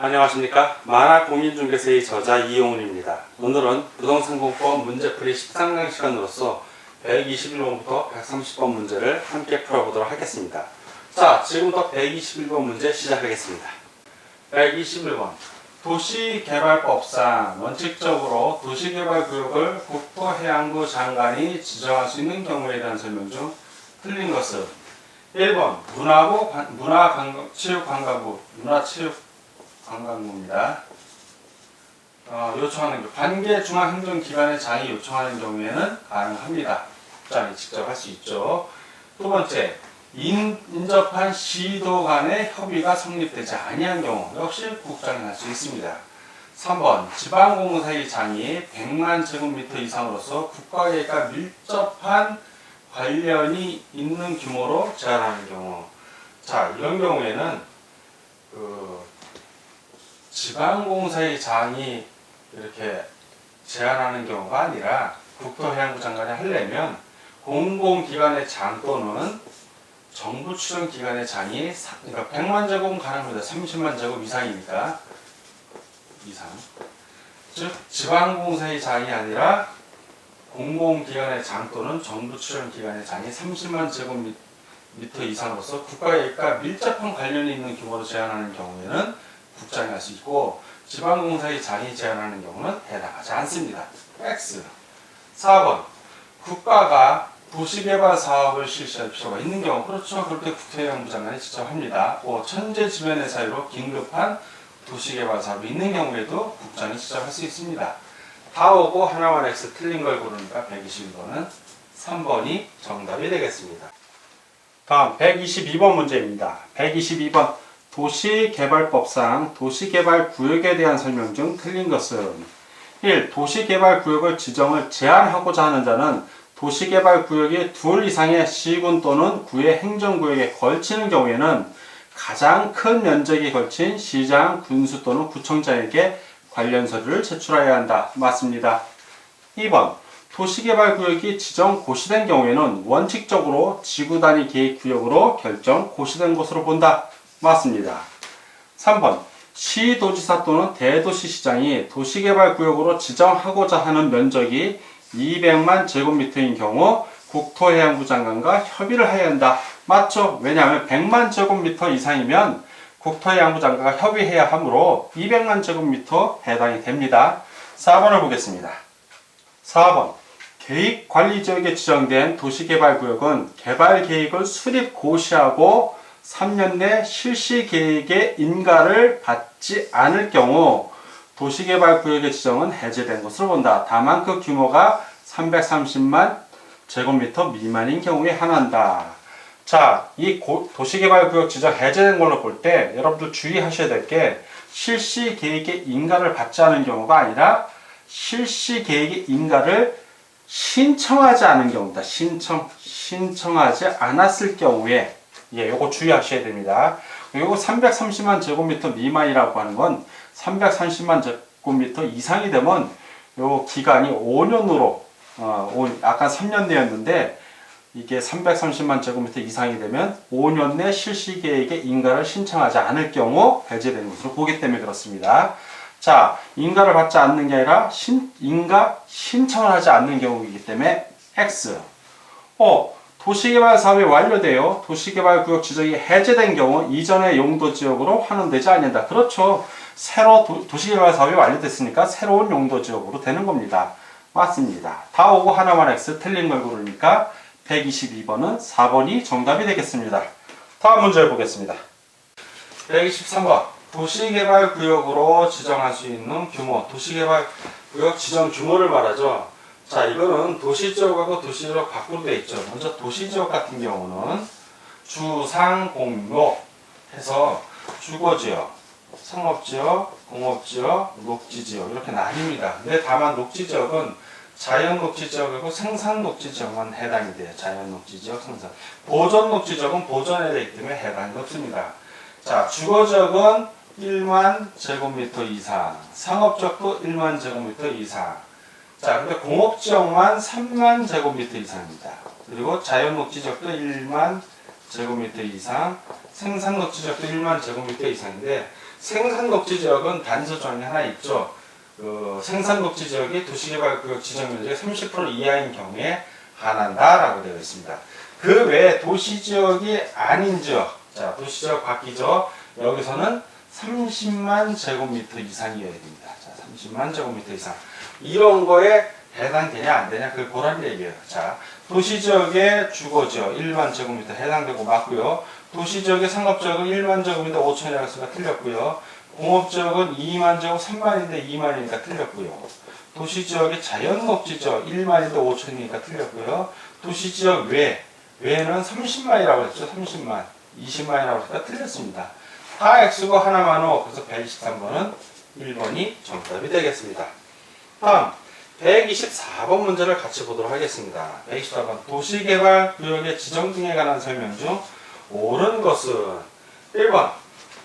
안녕하십니까 만화 공인중개사의 저자 이용훈입니다. 오늘은 부동산공법 문제풀이 13강 시간으로서 121번부터 130번 문제를 함께 풀어보도록 하겠습니다. 자 지금부터 121번 문제 시작하겠습니다. 121번 도시개발법상 원칙적으로 도시개발구역을 국토해양부 장관이 지정할 수 있는 경우에 대한 설명 중 틀린 것은 1번 문화부 관- 문화체육관광부 문화체육 관광부입니다. 어, 요청하는 경 관계 중앙행정기관의 장이 요청하는 경우에는 가능합니다. 국장이 직접 할 수 있죠. 두 번째 인, 인접한 시도 간의 협의가 성립되지 아니한 경우 역시 국장이 할 수 있습니다. 3번 지방공사의 장이 100만 제곱미터 이상으로서 국가계획과 밀접한 관련이 있는 규모로 제한하는 경우 자 이런 경우에는 그 지방공사의 장이 이렇게 제한하는 경우가 아니라 국토해양부 장관이 하려면 공공기관의 장 또는 정부 출연 기관의 장이 사- 그러니까 100만 제곱은 가능합니다. 30만 제곱 이상이니까 이상. 즉 지방공사의 장이 아니라 공공기관의 장 또는 정부 출연 기관의 장이 30만 제곱미터 이상으로서 국가계획과 밀접한 관련이 있는 규모로 제한하는 경우에는 국장이 할 수 있고 지방공사의 장이 제한하는 경우는 해당하지 않습니다. X. 4번 국가가 도시개발 사업을 실시할 필요가 있는 경우 그렇죠 그렇게 국토해양부 장관이 직접 합니다. 5. 천재 지변의 사유로 긴급한 도시개발 사업이 있는 경우에도 국장이 직접 할 수 있습니다. 다 오고 하나만 X 틀린 걸 고르니까 121번은 3번이 정답이 되겠습니다. 다음 122번 문제입니다. 122번 도시개발법상 도시개발 구역에 대한 설명 중 틀린 것은 1. 도시개발 구역을 지정을 제한하고자 하는 자는 도시개발 구역이 둘 이상의 시군 또는 구의 행정구역에 걸치는 경우에는 가장 큰 면적이 걸친 시장, 군수 또는 구청장에게 관련 서류를 제출해야 한다. 맞습니다. 2번 도시개발 구역이 지정 고시된 경우에는 원칙적으로 지구 단위 계획 구역으로 결정 고시된 것으로 본다. 맞습니다. 3번 시도지사 또는 대도시시장이 도시개발구역으로 지정하고자 하는 면적이 200만 제곱미터인 경우 국토해양부 장관과 협의를 해야 한다. 맞죠? 왜냐하면 100만 제곱미터 이상이면 국토해양부 장관과 협의해야 하므로 200만 제곱미터 해당이 됩니다. 4번을 보겠습니다. 4번 계획관리지역에 지정된 도시개발구역은 개발계획을 수립 고시하고 3년 내 실시 계획의 인가를 받지 않을 경우 도시개발 구역의 지정은 해제된 것으로 본다. 다만 그 규모가 330만 제곱미터 미만인 경우에 한한다. 자, 이 고- 도시개발 구역 지정 해제된 걸로 볼 때 여러분들 주의하셔야 될 게 실시 계획의 인가를 받지 않은 경우가 아니라 실시 계획의 인가를 신청하지 않은 경우다. 신청, 신청하지 않았을 경우에 예, 요거 주의하셔야 됩니다. 요거 330만 제곱미터 미만이라고 하는 건 330만 제곱미터 이상이 되면 요 기간이 5년으로 어, 오- 아까 3년 내였는데 이게 330만 제곱미터 이상이 되면 5년 내 실시계획의 인가를 신청하지 않을 경우 배제되는 것으로 보기 때문에 그렇습니다. 자, 인가를 받지 않는 게 아니라 신, 인가 신청을 하지 않는 경우이기 때문에 X. 어, 도시개발 사업이 완료되어 도시개발구역 지정이 해제된 경우 이전의 용도 지역으로 환원되지 않는다. 그렇죠. 새로 도, 도시개발 사업이 완료됐으니까 새로운 용도 지역으로 되는 겁니다. 맞습니다. 다 오고 하나만 X 틀린 걸 고르니까 122번은 4번이 정답이 되겠습니다. 다음 문제 보겠습니다. 123번 도시개발구역으로 지정할 수 있는 규모 도시개발구역 지정 규모를 말하죠. 자 이거는 도시 지역하고 도시 지역 밖으로 돼 있죠. 먼저 도시 지역 같은 경우는 주상공로 해서 주거 지역, 상업 지역, 공업 지역, 녹지 지역 이렇게 나뉩니다. 근데 다만 녹지 지역은 자연 녹지 지역이고 생산 녹지 지역만 해당이 돼요. 자연 녹지 지역, 생산. 보존 녹지 지역은 보존에 되기 때문에 해당이 없습니다. 자, 주거 지역은 1만 제곱미터 이상, 상업 지역도 1만 제곱미터 이상. 자, 근데 공업 지역만 3만 제곱미터 이상입니다. 그리고 자연 녹지 지역도 1만 제곱미터 이상, 생산 녹지 지역도 1만 제곱미터 이상인데 생산 녹지 지역은 단서 조항이 하나 있죠. 그 생산 녹지 지역이 도시개발구역 지정 면적의 30% 이하인 경우에 한한다라고 되어 있습니다. 그 외에 도시 지역이 아닌 지역, 자 도시 지역 바뀌죠. 여기서는 30만 제곱미터 이상이어야 됩니다. 자 30만 제곱미터 이상 이런 거에 해당되냐 안 되냐 그걸 보라는 얘기예요. 자 도시 지역의 주거지역 1만 제곱미터 해당되고 맞고요. 도시 지역의 상업 지역은 1만 제곱미터 5천이라고 했으니까 틀렸고요. 공업 지역은 2만 제곱 3만인데 2만이니까 틀렸고요. 도시 지역의 자연 녹지 지역 1만인데 5천이니까 틀렸고요. 도시 지역 외, 외는 30만이라고 했죠. 30만. 20만이라고 했으니까 틀렸습니다. 다 X고 하나만 오. 그래서 123번은 1번이 정답이 되겠습니다. 다음 124번 문제를 같이 보도록 하겠습니다. 124번 도시개발 구역의 지정 등에 관한 설명 중 옳은 것은 1번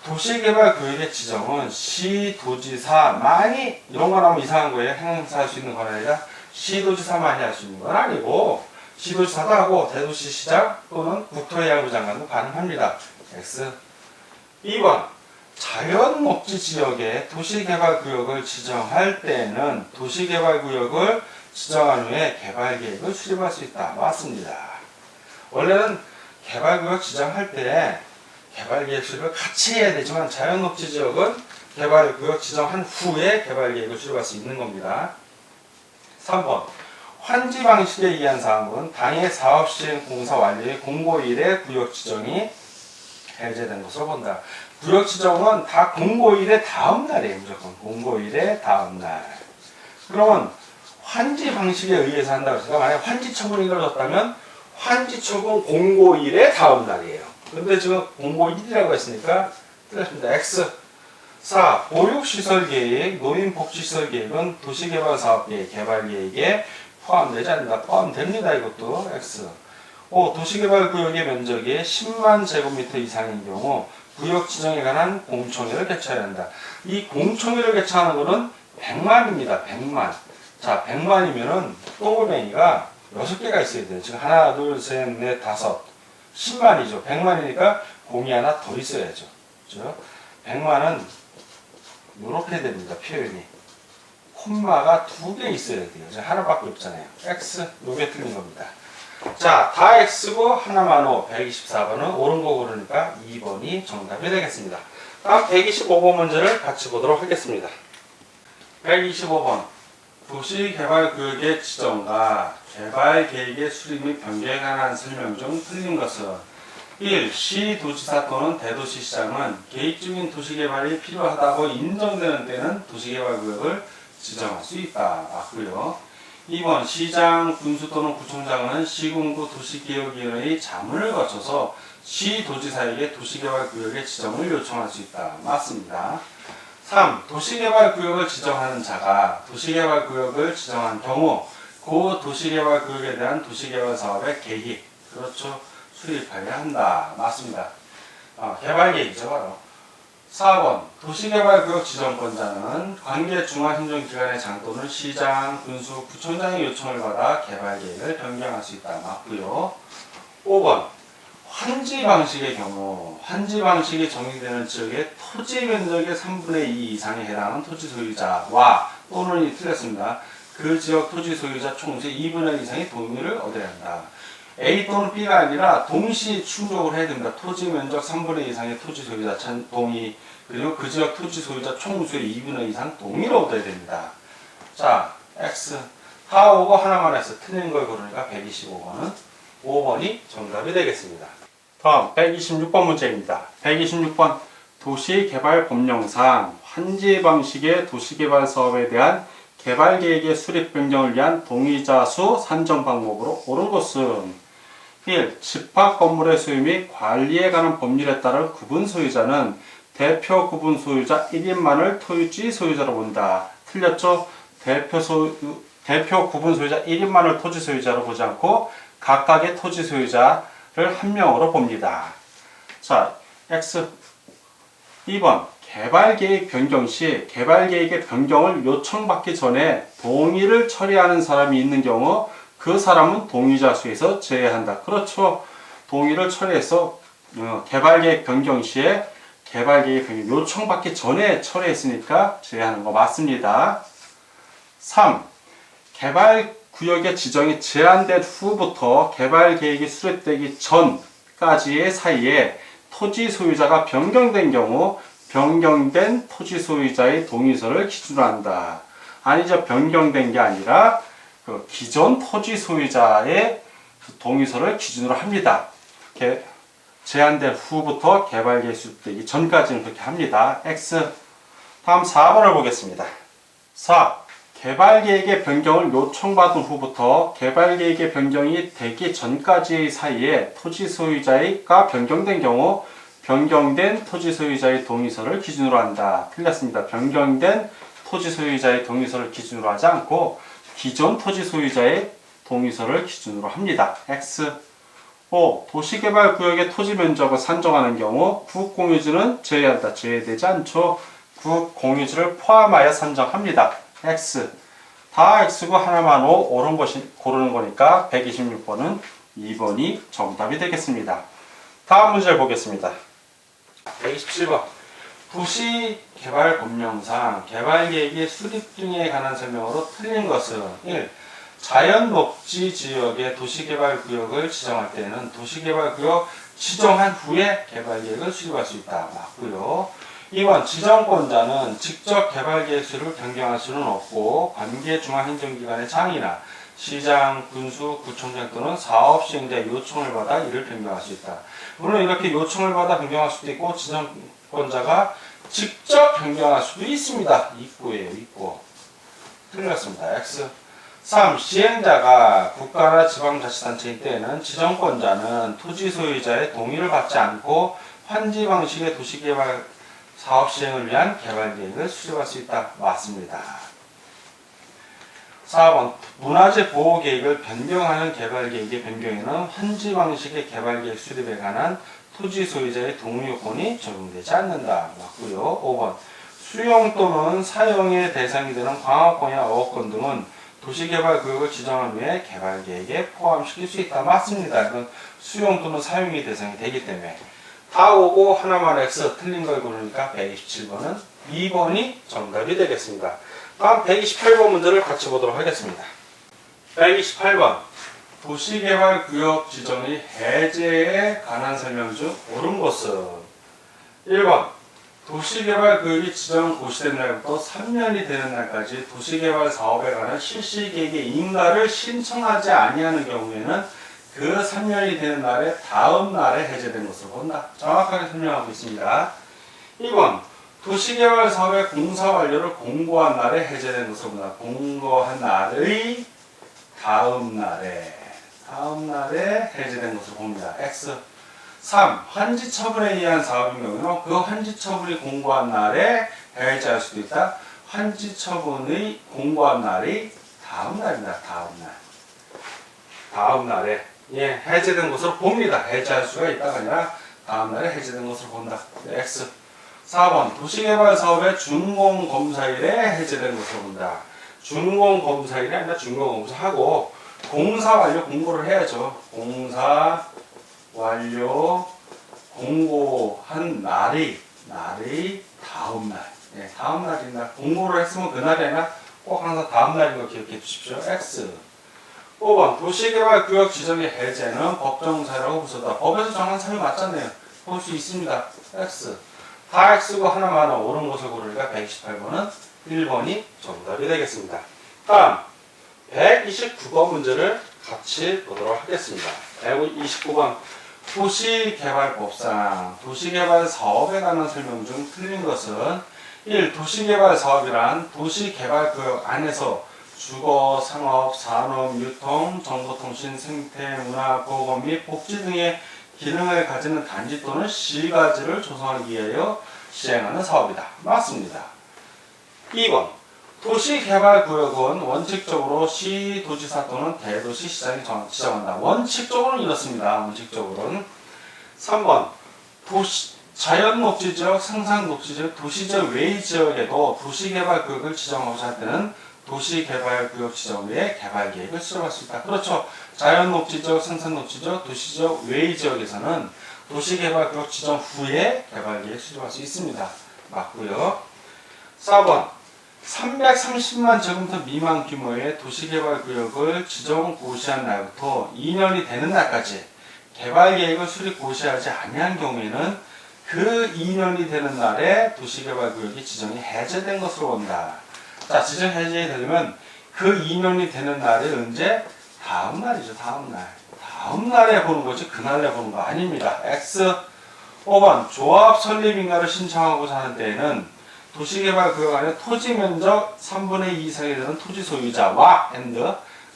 도시개발 구역의 지정은 시 도지사만이 이런 거 나오면 이상한 거예요. 행사할 수 있는 건 아니라 시 도지사만이 할 수 있는 건 아니고 시 도지사도 하고 대도시 시장 또는 국토해양부 장관도 가능합니다. X 2번 자연 목지 지역에 도시개발구역을 지정할 때는 도시개발구역을 지정한 후에 개발계획을 수립할 수 있다. 맞습니다. 원래는 개발구역 지정할 때 개발계획 수립을 같이 해야 되지만 자연 목지 지역은 개발구역 지정한 후에 개발계획을 수립할 수 있는 겁니다. 3번 환지 방식에 의한 사항은 당해 사업 시행 공사 완료의 공고일에 구역 지정이 해제된 것으로 본다. 구역 지정은 다 공고일의 다음 날이에요. 무조건 공고일의 다음 날. 그러면 환지 방식에 의해서 한다고 해서 만약에 환지 처분이 이루어졌다면 환지 처분 공고일의 다음 날이에요. 근데 지금 공고일이라고 했으니까 틀렸습니다. X 4. 보육시설 계획, 노인복지시설 계획은 도시개발사업 계획, 개발 계획에 포함되지 않는다. 포함됩니다. 이것도 X. 5. 도시개발구역의 면적이 10만 제곱미터 이상인 경우 구역 지정에 관한 공청회를 개최해야 한다. 이 공청회를 개최하는 것은 100만입니다. 100만. 자, 100만이면은 동글뱅이가 6개가 있어야 돼요. 지금 하나, 둘, 셋, 넷, 다섯. 10만이죠. 100만이니까 공이 하나 더 있어야죠. 그죠? 100만은 이렇게 됩니다. 표현이. 콤마가 두 개 있어야 돼요. 하나밖에 없잖아요. X, 요게 틀린 겁니다. 자, 다 X고 하나만 O 124번은 옳은 거 고르니까 2번이 정답이 되겠습니다. 다음 125번 문제를 같이 보도록 하겠습니다. 125번 도시개발구역의 지정과 개발계획의 수립 및 변경에 관한 설명 중 틀린 것은 1. 시도지사 또는 대도시시장은 계획 중인 도시개발이 필요하다고 인정되는 때는 도시개발구역을 지정할 수 있다. 맞고요. 2번 시장, 군수 또는 구청장은 시군구 도시개혁위원회의 자문을 거쳐서 시도지사에게 도시개발구역의 지정을 요청할 수 있다. 맞습니다. 3. 도시개발구역을 지정하는 자가 도시개발구역을 지정한 경우 그 도시개발구역에 대한 도시개발 사업의 계획, 그렇죠. 수립하여야 한다. 맞습니다. 아, 개발계획이죠, 바로. 4번 도시개발구역 지정권자는 관계 중앙행정기관의 장 또는 시장, 군수, 구청장의 요청을 받아 개발계획을 변경할 수 있다. 맞고요. 5번 환지 방식의 경우 환지 방식이 정의되는 지역의 토지 면적의 3분의 2 이상에 해당하는 토지 소유자와 또는 이 틀렸습니다. 그 지역 토지 소유자 총수의 2분의 1 이상의 동의를 얻어야 한다. A 또는 B가 아니라 동시 충족을 해야 됩니다. 토지 면적 3분의 2 이상의 토지 소유자 천- 동의 그리고 그 지역 토지 소유자 총수의 2분의 2 이상 동의를 얻어야 됩니다. 자, X 다 오고 하나만 해서 틀린 걸 고르니까 125번은 5번이 정답이 되겠습니다. 다음 126번 문제입니다. 126번 도시개발법령상 환지 방식의 도시개발 사업에 대한 개발계획의 수립 변경을 위한 동의자 수 산정 방법으로 옳은 것은 1. 집합 건물의 소유 및 관리에 관한 법률에 따른 구분 소유자는 대표 구분 소유자 1인만을 토지 소유자로 본다. 틀렸죠? 대표 소유, 대표 구분 소유자 1인만을 토지 소유자로 보지 않고 각각의 토지 소유자를 한 명으로 봅니다. 자, X 2번 개발 계획 변경 시 개발 계획의 변경을 요청받기 전에 동의를 처리하는 사람이 있는 경우 그 사람은 동의자 수에서 제외한다. 그렇죠. 동의를 철회해서 어, 개발계획 변경 시에 개발계획 변경 요청받기 전에 철회했으니까 제외하는 거 맞습니다. 3. 개발 구역의 지정이 제한된 후부터 개발 계획이 수립되기 전까지의 사이에 토지 소유자가 변경된 경우 변경된 토지 소유자의 동의서를 기준으로 한다. 아니죠. 변경된 게 아니라 그 기존 토지 소유자의 동의서를 기준으로 합니다. 개- 제한된 후부터 개발 계획 수립되기 전까지는 그렇게 합니다. X. 다음 4번을 보겠습니다. 4. 개발 계획의 변경을 요청받은 후부터 개발 계획의 변경이 되기 전까지의 사이에 토지 소유자가 변경된 경우 변경된 토지 소유자의 동의서를 기준으로 한다. 틀렸습니다. 변경된 토지 소유자의 동의서를 기준으로 하지 않고 기존 토지 소유자의 동의서를 기준으로 합니다. X. 5. 도시개발 구역의 토지 면적을 산정하는 경우 국공유지는 제외한다. 제외되지 않죠. 국공유지를 포함하여 산정합니다. X. 다 X고 하나만 O 옳은 것이 고르는 거니까 126번은 2번이 정답이 되겠습니다. 다음 문제를 보겠습니다. 127번. 도시개발 법령상 개발 계획의 수립 등에 관한 설명으로 틀린 것은 1. 자연 녹지 지역의 도시개발 구역을 지정할 때는 도시개발 구역 지정한 후에 개발 계획을 수립할 수 있다. 맞고요. 2번 지정권자는 직접 개발 계획 수를 변경할 수는 없고 관계 중앙행정기관의 장이나 시장, 군수, 구청장 또는 사업 시행자의 요청을 받아 이를 변경할 수 있다. 물론 이렇게 요청을 받아 변경할 수도 있고 지정 권자가 직접 변경할 수도 있습니다. 있고예요, 있고. 틀렸습니다. X. 3. 시행자가 국가나 지방자치단체일 때에는 지정권자는 토지 소유자의 동의를 받지 않고 환지 방식의 도시개발 사업 시행을 위한 개발 계획을 수립할 수 있다. 맞습니다. 4번 문화재 보호 계획을 변경하는 개발 계획의 변경에는 환지 방식의 개발 계획 수립에 관한 토지 소유자의 동의 요건이 적용되지 않는다. 맞고요. 5번 수용 또는 사용의 대상이 되는 광업권이나 어업권 등은 도시개발 구역을 지정한 후에 개발 계획에 포함시킬 수 있다. 맞습니다. 이건 수용 또는 사용이 대상이 되기 때문에 다 오고 하나만 X 틀린 걸 고르니까 127번은 2번이 정답이 되겠습니다. 다음 128번 문제를 같이 보도록 하겠습니다. 128번 도시개발구역 지정의 해제에 관한 설명 중 옳은 것은 1번 도시개발구역이 지정 고시된 날부터 3년이 되는 날까지 도시개발 사업에 관한 실시계획의 인가를 신청하지 아니하는 경우에는 그 3년이 되는 날에 다음 날에 해제된 것으로 본다. 정확하게 설명하고 있습니다. 2번 도시개발 사업의 공사 완료를 공고한 날에 해제된 것으로 본다. 공고한 날의 다음 날에 다음 날에 해제된 것으로 봅니다. X 3. 환지 처분에 의한 사업인 경우는 그 환지 처분이 공고한 날에 해제할 수도 있다. 환지 처분의 공고한 날이 다음 날입니다. 다음 날. 다음 날에 예, 해제된 것으로 봅니다. 해제할 수가 있다가 아니라 다음 날에 해제된 것으로 본다. 네, X. 4번 도시개발 사업의 준공 검사일에 해제된 것으로 본다. 준공 검사일이 아니라 준공 검사하고 공사 완료 공고를 해야죠. 공사 완료 공고한 날이 날이 다음 날. 예, 다음 날이나 공고를 했으면 그날이 아니라 꼭 항상 다음 날인 거 기억해 주십시오. X. 5번 도시개발 구역 지정의 해제는 법정사라고 부르다. 법에서 정한 사유 맞잖아요. 볼 수 있습니다. X. 다 X고 하나만 옳은 것을 고르니까 128번은 1번이 정답이 되겠습니다. 다음 129번 문제를 같이 보도록 하겠습니다. 129번 도시개발법상 도시개발 사업에 관한 설명 중 틀린 것은 1. 도시개발 사업이란 도시개발구역 안에서 주거, 상업, 산업, 유통, 정보통신, 생태, 문화, 보건 및 복지 등의 기능을 가지는 단지 또는 시가지를 조성하기 위하여 시행하는 사업이다. 맞습니다. 2번 도시개발구역은 원칙적으로 시 도지사 또는 대도시 시장이 정- 지정한다. 원칙적으로는 이렇습니다. 원칙적으로는 3번 도시 자연 녹지 지역, 상상 녹지 지역, 도시 지역 외의 지역에도 도시개발 구역을 지정하고자 할 때는 도시개발구역 지정 후에 개발계획을 수정할 수 있다. 그렇죠. 자연녹지지역, 생산녹지지역, 도시지역 외의 지역에서는 도시개발구역 지정 후에 개발계획 수정할 수 있습니다. 맞고요. 4번 330만 제곱미터 미만 규모의 도시개발구역을 지정 고시한 날부터 2년이 되는 날까지 개발 계획을 수립 고시하지 아니한 경우에는 그 2년이 되는 날에 도시개발구역이 지정이 해제된 것으로 본다. 자, 지정 해제되려면 그 2년이 되는 날이 언제? 다음 날이죠, 다음 날. 다음 날에 보는 거지, 그날에 보는 거 아닙니다. X 5번 조합 설립 인가를 신청하고자 하는 때에는 도시개발 구역 안에 토지 면적 3분의 2 이상이 되는 토지 소유자와 and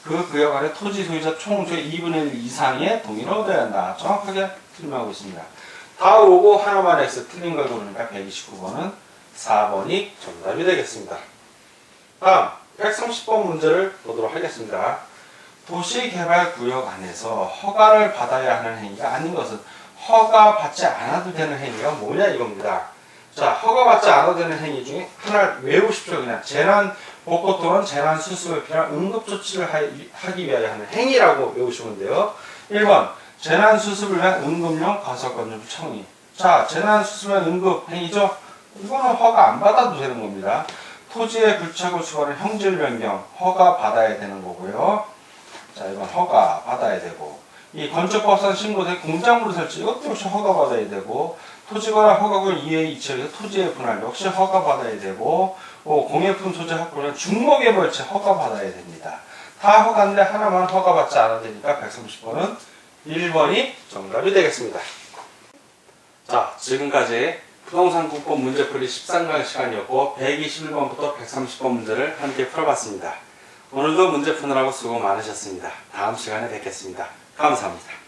그 구역 안에 토지 소유자 총수의 2분의 1 이상의 동의를 얻어야 한다. 정확하게 설명하고 있습니다. 다 오고 하나만 X 틀린 걸 고르니까 129번은 4번이 정답이 되겠습니다. 다음 130번 문제를 보도록 하겠습니다. 도시개발구역 안에서 허가를 받아야 하는 행위가 아닌 것은 허가 받지 않아도 되는 행위가 뭐냐 이겁니다. 자, 허가 받지 않아도 되는 행위 중에 하나를 외우십시오. 그냥 재난 복구 또는 재난 수습에 필요한 응급 조치를 하- 하기 위하여 하는 행위라고 외우시면 돼요. 1번 재난 수습을 위한 응급용 가석건조 청이. 자, 재난 수습은 응급 행위죠. 이거는 허가 안 받아도 되는 겁니다. 토지의 불착을 수반한 형질 변경 허가 받아야 되는 거고요. 자, 이건 허가 받아야 되고 이 건축법상 신고된 공작물 설치 이것도 역시 허가 받아야 되고 토지거나 허가구역 이외의 이체에서 토지의 분할 역시 허가 받아야 되고 어, 공예품 소재 확보는 중목의 벌채 허가 받아야 됩니다. 다 허가인데 하나만 허가 받지 않아도 되니까 130번은 1번이 정답이 되겠습니다. 자, 지금까지 부동산 국법 문제풀이 13강 시간이었고 121번부터 130번 문제를 함께 풀어봤습니다. 오늘도 문제 푸느라고 수고 많으셨습니다. 다음 시간에 뵙겠습니다. 감사합니다.